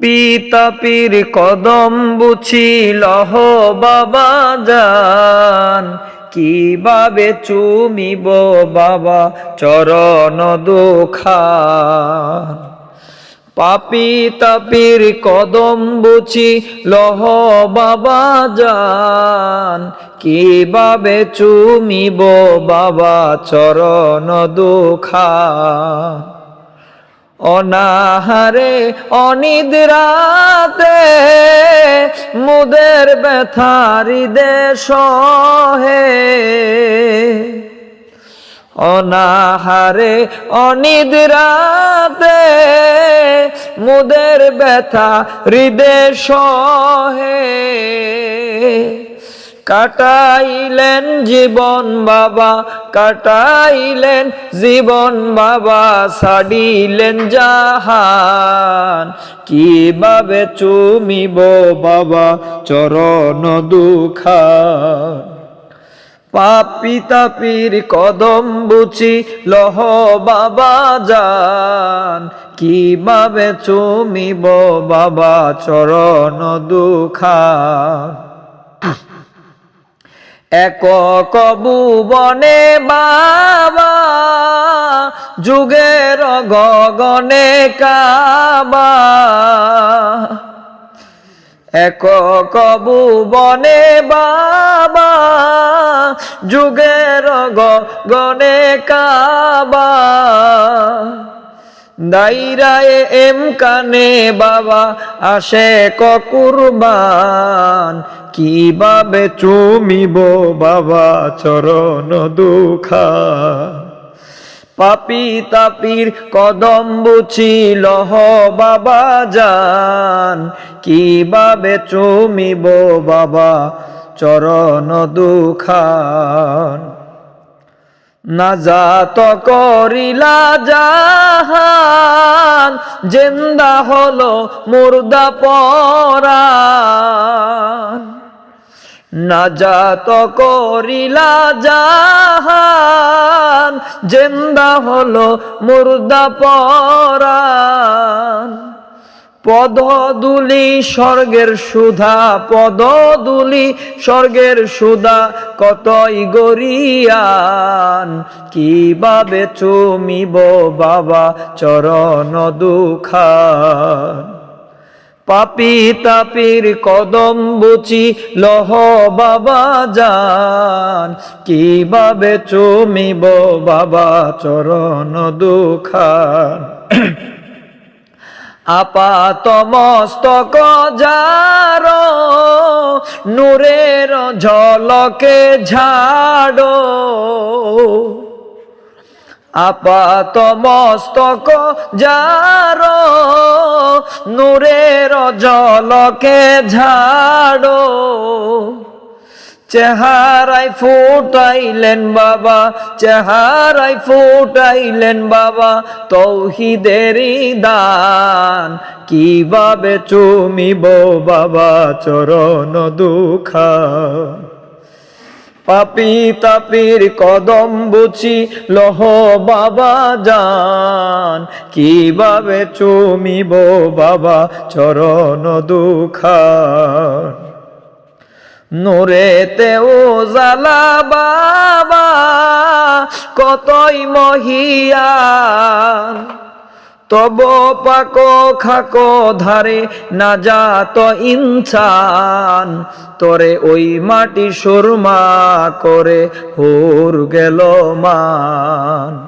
পিতাপির কদম বুছিল হো বাবা যান কীভাবে চুমিব বাবা চরণ দুখান? পাপি তাপির কদম বুচি লহ বাবা যান কীভাবে চুমিব বাবা চরণ দুখান? অনাহারে অনিদ্রাতে মুদের ব্যথারি দেশ হে অনাহারে অনিদ্রাতে মুদের ব্যথা হৃদয় হে কাটাইলেন জীবন বাবা, কাটাইলেন জীবন বাবা সাডিলেন জাহান। কীভাবে চুমিব বাবা, চরণ দুখান। পাপি তাপির কদম বুচি লহ বাবা যান কীভাবে চুমিব বাবা, চরণ দুখান। এক কবু বনে বাবা যুগের গগনে কাবা। এক কবু বনে বাবা যুগের গগনে কাবা। দাইরায় এম কানে বাবা আসে ককুরবান কীভাবে চুমিব বাবা চরণ দুখা। পাপি তাপির কদম বুছিল হ বাবা যান কীভাবে চুমিব বাবা চরণ দুখান। নাজাত করিলা জাহান জেন্দা হলো মুর্দা পরান নাজাত করিলা জাহান জেন্দা হলো মুর্দা পরান পদদুলি স্বর্গের সুধা, পদদুলি স্বর্গের সুধা, কতই গরিয়ান, কীভাবে চুমিব বাবা চরণ দুখান? পাপি তাপির কদম বুচি লহ বাবা যান কীভাবে চুমিব বাবা চরণ দুখান? আপাত মস্তক যার নূরের ঝলকে ঝাড়ো। আপাত মস্তক যার নূরের জলকে ঝাড়ো। চেহারাই ফুটাইলেন বাবা চেহারাই ফুটাইলেন বাবা, তৌহিদেরই দান। কীভাবে চুমিব বাবা চরণ দুখা? পাপি তাপির কদম বুচি লহ বাবা যান কীভাবে চুমিব বাবা চরণ দুখান নূরেতে ও জালা বাবা, কতই মহিয়ান। তব পাক খাকো ধারে না যাত ইনসান। তোরে ওই মাটি সুরমা করে হুর গেল মান।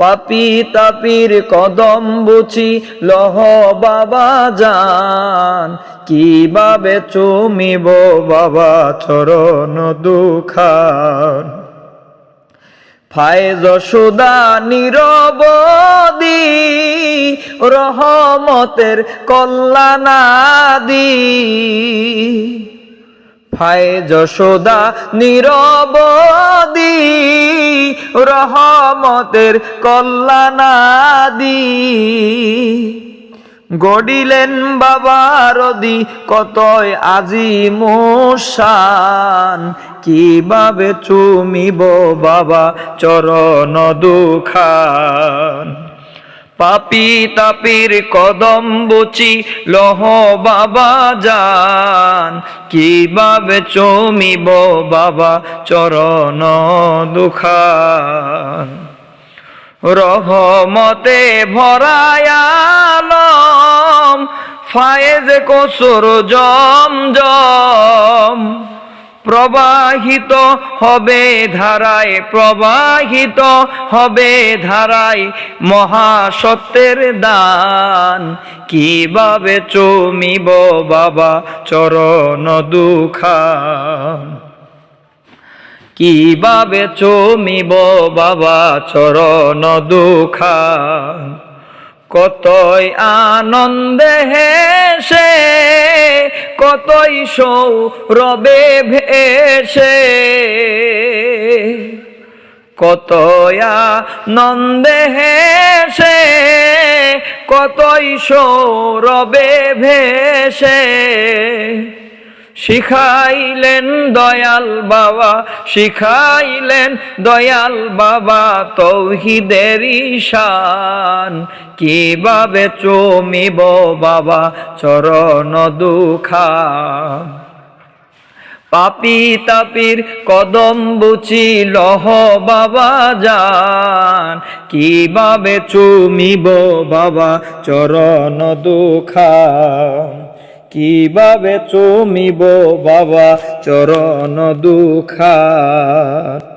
পাপি তাপির কদম বুচি লহ বাবা যান কীভাবে চুমিব বাবা চরণ দুখান? ফায়জ সুদা নিরবদি রহমতের কল্যাণাদি। ফায়জ সুদা নিরবদি রহমতের কল্যাণাদি। গডিলেন বাবারদি কতয় আজি মোশান। কীভাবে চুমিব বাবা চরণ দুখান। পাপি তাপির কদম বুচি, লহ বাবা যান কীভাবে চমিব বাবা চরণ দুখান? রহমতে ভরায়ালম ফায়েজ কসুর জম জম। প্রবাহিত হবে ধারায়, প্রবাহিত হবে ধারায় মহাসত্যের দান। কীভাবে চমিব বাবা চরণ দুখান? কীভাবে চমিব বাবা চরণ দুখান? কতই আনন্দে হেসে কতই সৌরবে ভেসে কতই আনন্দে হেসে কতই সৌরবে ভেসে। শিখাইলেন দয়াল বাবা, শিখাইলেন দয়াল বাবা তৌহিদের ঈশান। কীভাবে চমিব বাবা চরণ দুখান পাপি তাপির কদম বুচি লহ বাবা যান কীভাবে চুমিব বাবা চরণ দুখান কীভাবে চমিব বাবা? চরণ দুখান।